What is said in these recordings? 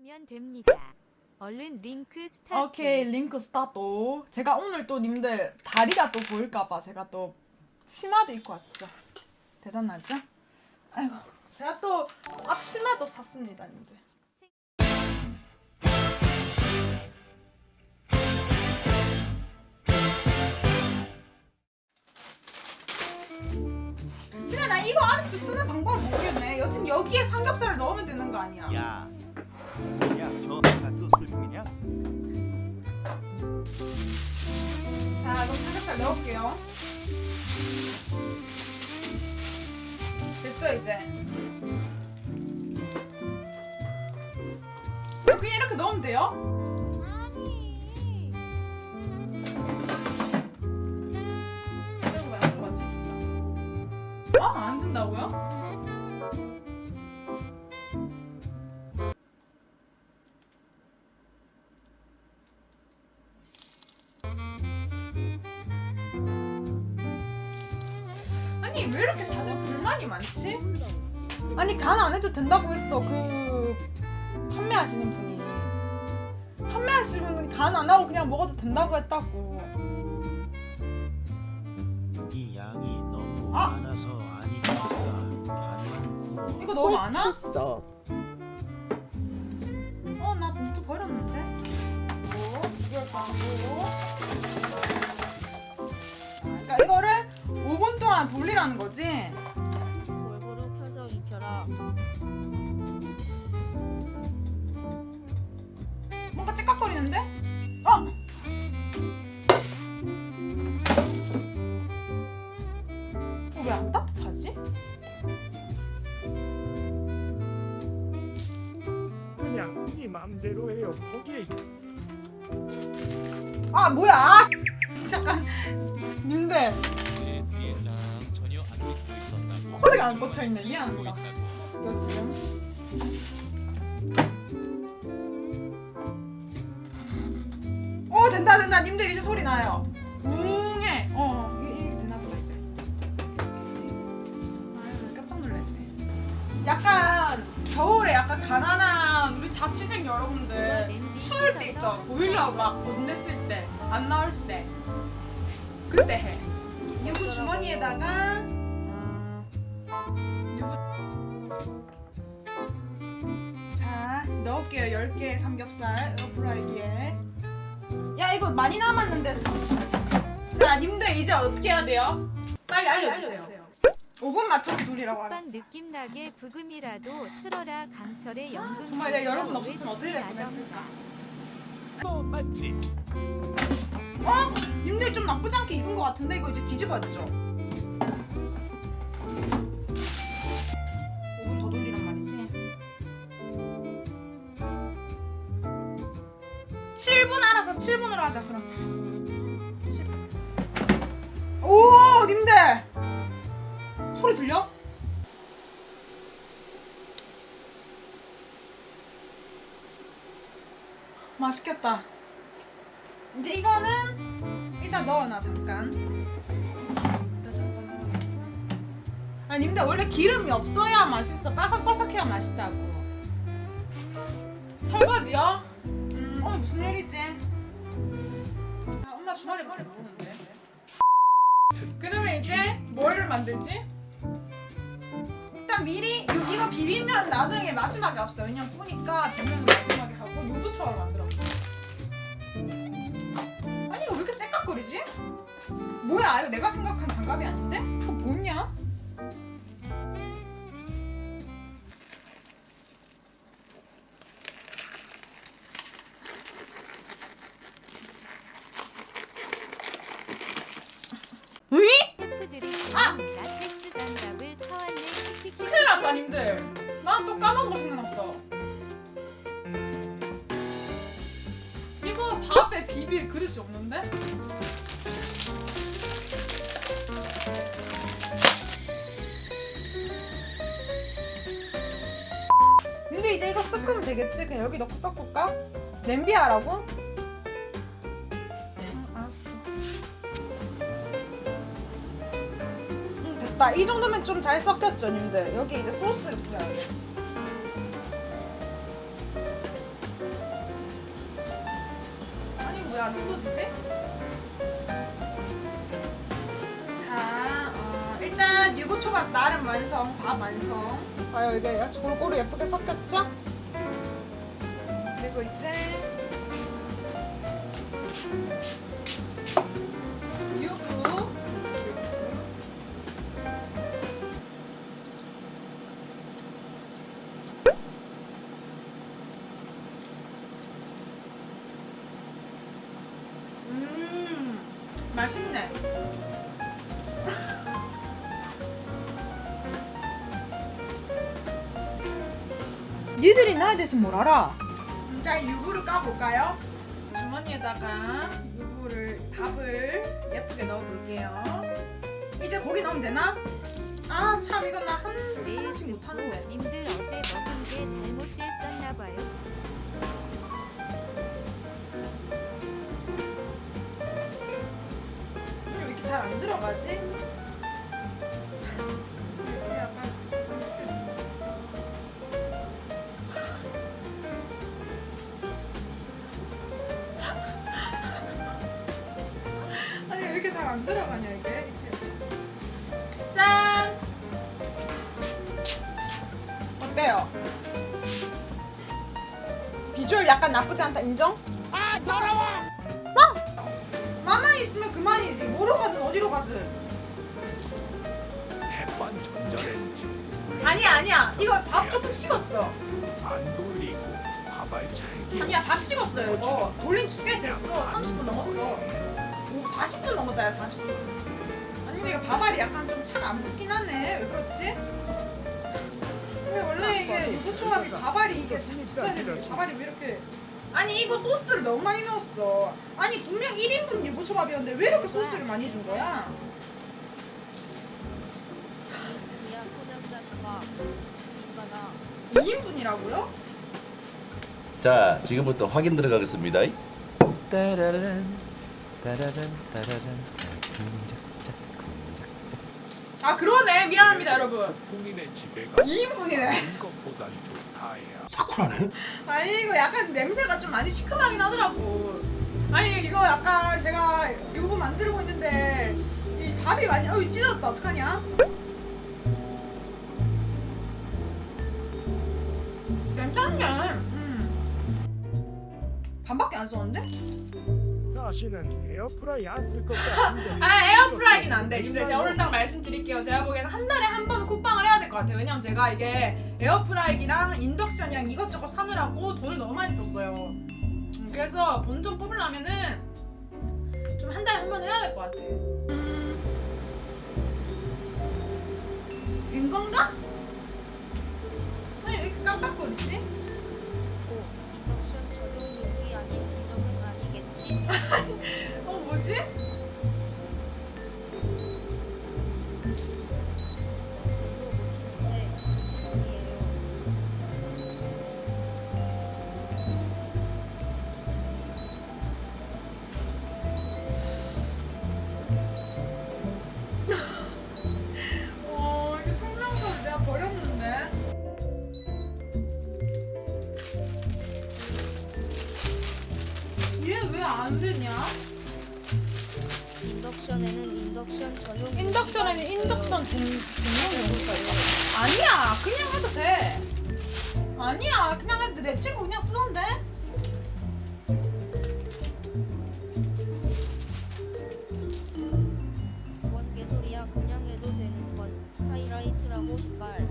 하면 됩니다. 얼른 링크 스타트. 오케이 링크 스타트. 제가 오늘 또 님들 다리가 또 보일까봐 제가 또 치마도 입고 왔죠. 대단하죠? 아이고 제가 또 앞치마도 샀습니다 님들. 근데 나 이거 아직도 쓰는 방법을 모르겠네. 여튼 여기에 삼겹살을 넣으면 되는 거 아니야? 야? 자, 그럼 삼겹살 넣을게요. 됐죠, 이제? 이거 그냥 이렇게 넣으면 돼요? 어? 안 된다고요? 아니 왜 이렇게 다들 불만이 많지? 아니 간 안 해도 된다고 했어 그 판매하시는 분이 판매하시는 분이 간안 하고 그냥 먹어도 된다고 했다고 이 양이 너무 아! 많아서 아니니까 반만 구워. 이거 너무 많아? 쳤어. 어 5분 동안 돌리라는 거지 골고루 펴서 익혀라. 뭔가 찌깍거리는데? 어! 어, 왜 안 따뜻하지? 그냥 네 마음대로 해요. 거기에 아 뭐야 아, 잠깐 님들 코드가 안 미안하다 있다고 이거 지금? 오 어, 된다 된다. 님들 이제 소리 나요. 웅해. 어 이게, 이게 되나 보다 이제. 아유 깜짝 놀랐네. 약간 겨울에 약간 가난한 우리 자취생 여러분들 추울 때 있죠? 보일러 막못 냈을 때 안 나올 때. 그때 해. 이거 주머니에다가 아, 자 넣을게요 10개의 삼겹살 에어프라이기에 야 이거 많이 남았는데 자 님들 이제 어떻게 해야 돼요? 빨리 알려주세요 5분 맞춰서 돌리라고 한 알았어 느낌 나게 부금이라도 틀어라 강철의 연금. 정말 내가 여러분 없었으면 어떻게 될 뻔했을까 너 맞지? 어? 님들 좀 나쁘지 않게 익은 것 같은데 이거 이제 뒤집어야 되죠? 7분 알아서 7분으로 하자 그럼 7분. 오 님들 소리 들려? 맛있겠다 이제 이거는 일단 넣어놔 잠깐. 아 님들 원래 기름이 없어야 맛있어. 바삭바삭해야 맛있다고. 설거지요? 무슨 일이지? 아 엄마 주말에밖에 못 오는데. 그러면 이제 뭐를 만들지? 일단 미리 요- 이거 비비면 나중에 마지막에 합시다. 왜냐면 뿌니까 비비면 마지막에 하고 유부초를 만들어. 아니 이거 왜 이렇게 째깍거리지? 뭐야 이거 내가 생각한 장갑이 아닌데? 그거 뭐냐? 큰일 났다 님들 난 또 까먹은 거 생각났어 이거 밥에 비빌 그릇이 없는데? 근데 이제 이거 섞으면 되겠지? 그냥 여기 넣고 섞을까? 냄비 하라고? 섞였다. 이 정도면 좀 잘 섞였죠, 님들. 여기 이제 소스를 뿌려야 돼. 아니 왜 안 뜯어지지? 자, 어, 일단 유부초밥 나름 완성, 밥 완성. 봐요, 이게 골고루 예쁘게 섞였죠? 그리고 이제 맛있네. 니들이 나에 대해서 뭘 알아? 자, 유부를 까볼까요? 주머니에다가 유부를 밥을 예쁘게 넣어볼게요. 이제 고기 넣으면 되나? 아, 참 이건 나 한, 매일 하나씩 듣고 못하는데. 님들 어제 먹은 게 잘못됐었나 봐요. 들어가지? 아니 왜 이렇게 잘 안 들어가냐 이게 이렇게. 짠 어때요? 비주얼 약간 나쁘지 않다 인정? 아 더러워 있으면 그만이지. 뭐로 가든 어디로 가든. 햇반 전자레인지 아니야 아니야. 이거 밥 조금 식었어. 안 돌리고 밥알 잘게 아니야 밥 식었어요 이거. 돌린 지 꽤 됐어. 30분 넘었어. 오 40분 넘었다 야 40분. 아니 근데 이거 밥알이 약간 좀 차가 안 붙긴 하네. 왜 그렇지? 왜 원래 이게 유부초밥이 밥알이 이게 참 붙어야 되는데 밥알이 왜 이렇게 아니 이거 소스를 너무 많이 넣었어. 아니 분명 1인분 유부초밥이었는데 왜 이렇게 소스를 많이 준 거야? 야 포장자식아 인간아 2인분이라고요? 자, 지금부터 확인 들어가겠습니다. 따라란 따라란 따라란 아 그러네. 미안합니다 여러분. 풍인의 집에 가 2인분이네. 것보단 좋다야. 사쿠라네? 아니 이거 약간 냄새가 좀 많이 시큼하긴 하더라고. 아니 이거 약간 제가 유부 만들고 있는데 이 밥이 많이 어이 찢어졌다. 어떡하냐? 괜찮네 음. 반밖에 안 썼는데? 다시는 에어프라이 안 쓸 것 같은데. 아 에어프라이긴 안돼. 님들 제가 오늘 딱 말씀드릴게요. 제가 보기에는 한 달에 한 번은 쿡방을 해야 될 것 같아요. 왜냐면 제가 이게 에어프라이기랑 인덕션이랑 이것저것 사느라고 돈을 너무 많이 썼어요. 음, 그래서 본전 뽑으려면은 좀 한 달에 한 번 해야 될 것 같아 음. 인덕션에는 인덕션 전용 인덕션에는 인덕션 종, 용기가 있어 아니야 그냥 해도 돼. 아니야 그냥 해도 돼. 내 친구 그냥 쓰던데. 뭔 개소리야 그냥 해도 되는 건 하이라이트라고 신발.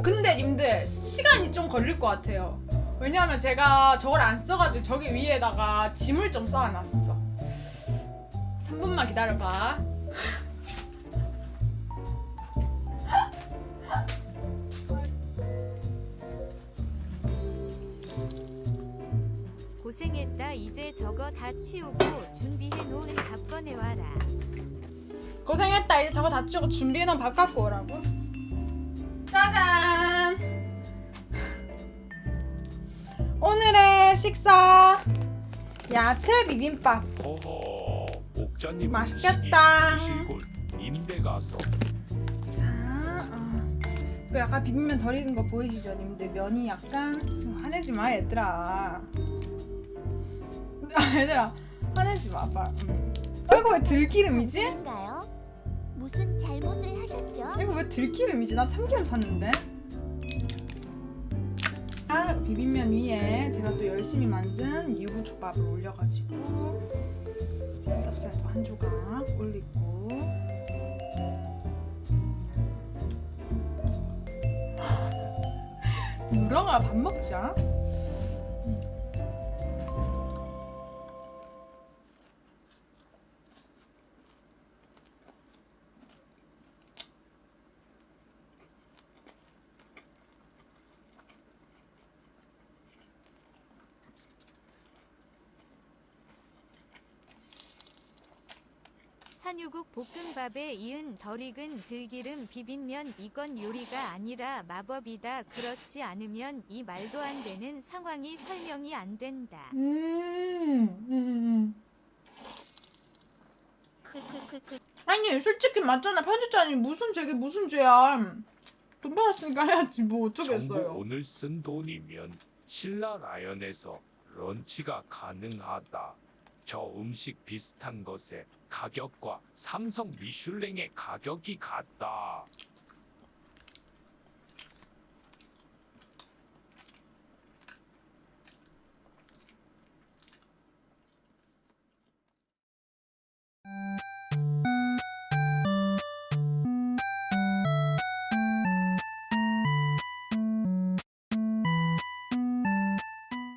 근데 님들 시간이 좀 걸릴 것 같아요 왜냐하면 제가 저걸 안 써가지고 저기 위에다가 짐을 좀 쌓아놨어. 3분만 기다려봐. 고생했다. 이제 저거 다 치우고 준비해 놓은 밥 꺼내와라. 고생했다. 이제 저거 다 치우고 준비해놓은 밥 갖고 오라고. 짜잔 오늘의 식사 야채 비빔밥 허허 목자님 맛있겠다. 시골 임대 가서 자, 어. 그 약간 비빔면 덜 익은 거 보이시죠, 님들? 면이 약간 좀 화내지 마, 얘들아. 아 얘들아 화내지 마 아빠 음. 어, 이거 왜 들기름이지? 인가요? 무슨 잘못을 하셨죠? 이거 왜 들기름이지? 나 참기름 샀는데 아, 비빔면 위에 제가 또 열심히 만든 유부초밥을 올려가지고 삼겹살도 한 조각 올리고. 우렁아 밥 먹자 산유국 볶음밥에 이은 덜 익은 들기름 비빔면 이건 요리가 아니라 마법이다. 그렇지 않으면 이 말도 안 되는 상황이 설명이 안 된다. 음, 음, 음. 크크크크 아니 솔직히 맞잖아 편집자님 무슨 죄게 무슨 죄야 돈 받았으니까 해야지 뭐 어쩌겠어요 오늘 쓴 돈이면 신라 라연에서 런치가 가능하다. 저 음식 비슷한 것의 가격과 삼성 미슐랭의 가격이 같다.